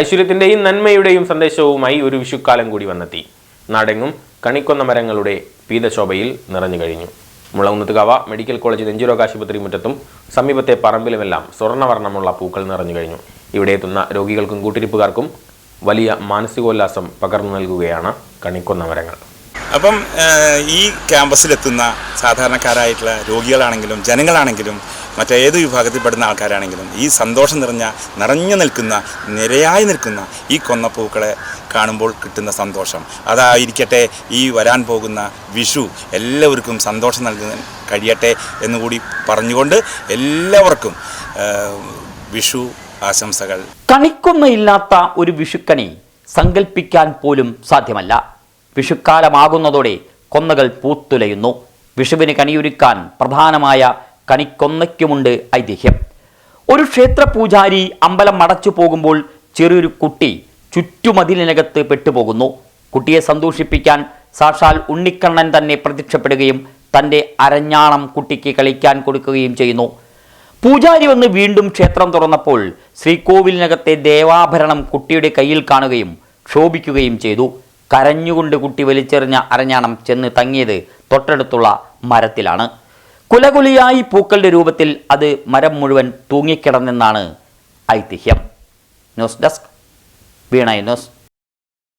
ഐശ്വര്യത്തിന്റെയും നന്മയുടെയും സന്ദേശവുമായി ഒരു വിഷുക്കാലം കൂടി വന്നെത്തി. നാടെങ്ങും കണിക്കൊന്ന മരങ്ങളുടെ പീതശോഭയിൽ നിറഞ്ഞു കഴിഞ്ഞു. മുളകുന്നത്തുകാവ മെഡിക്കൽ കോളേജ് നെഞ്ചുരോഗ ആശുപത്രി മുറ്റത്തും സമീപത്തെ പറമ്പിലുമെല്ലാം സ്വർണവർണമുള്ള പൂക്കൾ നിറഞ്ഞു കഴിഞ്ഞു. ഇവിടെ എത്തുന്ന രോഗികൾക്കും കൂട്ടിരിപ്പുകാർക്കും വലിയ മാനസികോല്ലാസം പകർന്നു നൽകുകയാണ് കണിക്കൊന്ന മരങ്ങൾ. അപ്പം ഈ ക്യാമ്പസിലെത്തുന്ന സാധാരണക്കാരായിട്ടുള്ള രോഗികളാണെങ്കിലും ജനങ്ങളാണെങ്കിലും മറ്റേത് വിഭാഗത്തിൽപ്പെടുന്ന ആൾക്കാരാണെങ്കിലും ഈ സന്തോഷം നിറഞ്ഞ നിറഞ്ഞു നിൽക്കുന്ന നിരയായി നിൽക്കുന്ന ഈ കൊന്നപ്പൂക്കളെ കാണുമ്പോൾ കിട്ടുന്ന സന്തോഷം. അതായിരിക്കട്ടെ ഈ വരാൻ പോകുന്ന വിഷു എല്ലാവർക്കും സന്തോഷം നൽകാൻ കഴിയട്ടെ എന്നുകൂടി പറഞ്ഞുകൊണ്ട് എല്ലാവർക്കും വിഷു ആശംസകൾ. കണിക്കൊന്നയില്ലാത്ത ഒരു വിഷുക്കണി സങ്കല്പിക്കാൻ പോലും സാധ്യമല്ല. വിഷുക്കാലമാകുന്നതോടെ കൊന്നകൾ പൂത്തുലയുന്നു. വിഷുവിന് കണിയൊരുക്കാൻ പ്രധാനമായ കണിക്കൊന്നയ്ക്കുമുണ്ട് ഐതിഹ്യം. ഒരു ക്ഷേത്ര പൂജാരി അമ്പലം അടച്ചു പോകുമ്പോൾ ചെറിയൊരു കുട്ടി ചുറ്റുമതിലിനകത്ത് പെട്ടുപോകുന്നു. കുട്ടിയെ സന്തോഷിപ്പിക്കാൻ സാക്ഷാൽ ഉണ്ണിക്കണ്ണൻ തന്നെ പ്രത്യക്ഷപ്പെടുകയും തന്റെ അരഞ്ഞാണം കുട്ടിക്ക് കളിക്കാൻ കൊടുക്കുകയും ചെയ്യുന്നു. പൂജാരി വന്ന് വീണ്ടും ക്ഷേത്രം തുറന്നപ്പോൾ ശ്രീകോവിലിനകത്തെ ദേവാഭരണം കുട്ടിയുടെ കയ്യിൽ കാണുകയും ക്ഷോഭിക്കുകയും ചെയ്തു. കരഞ്ഞുകൊണ്ട് കുട്ടി വലിച്ചെറിഞ്ഞ അരഞ്ഞാണം ചെന്ന് തങ്ങിയത് തൊട്ടടുത്തുള്ള മരത്തിലാണ്. കുലകുലിയായി പൂക്കളുടെ രൂപത്തിൽ അത് മരം മുഴുവൻ തൂങ്ങിക്കിടന്നെന്നാണ് ഐതിഹ്യം. News desk Veena news.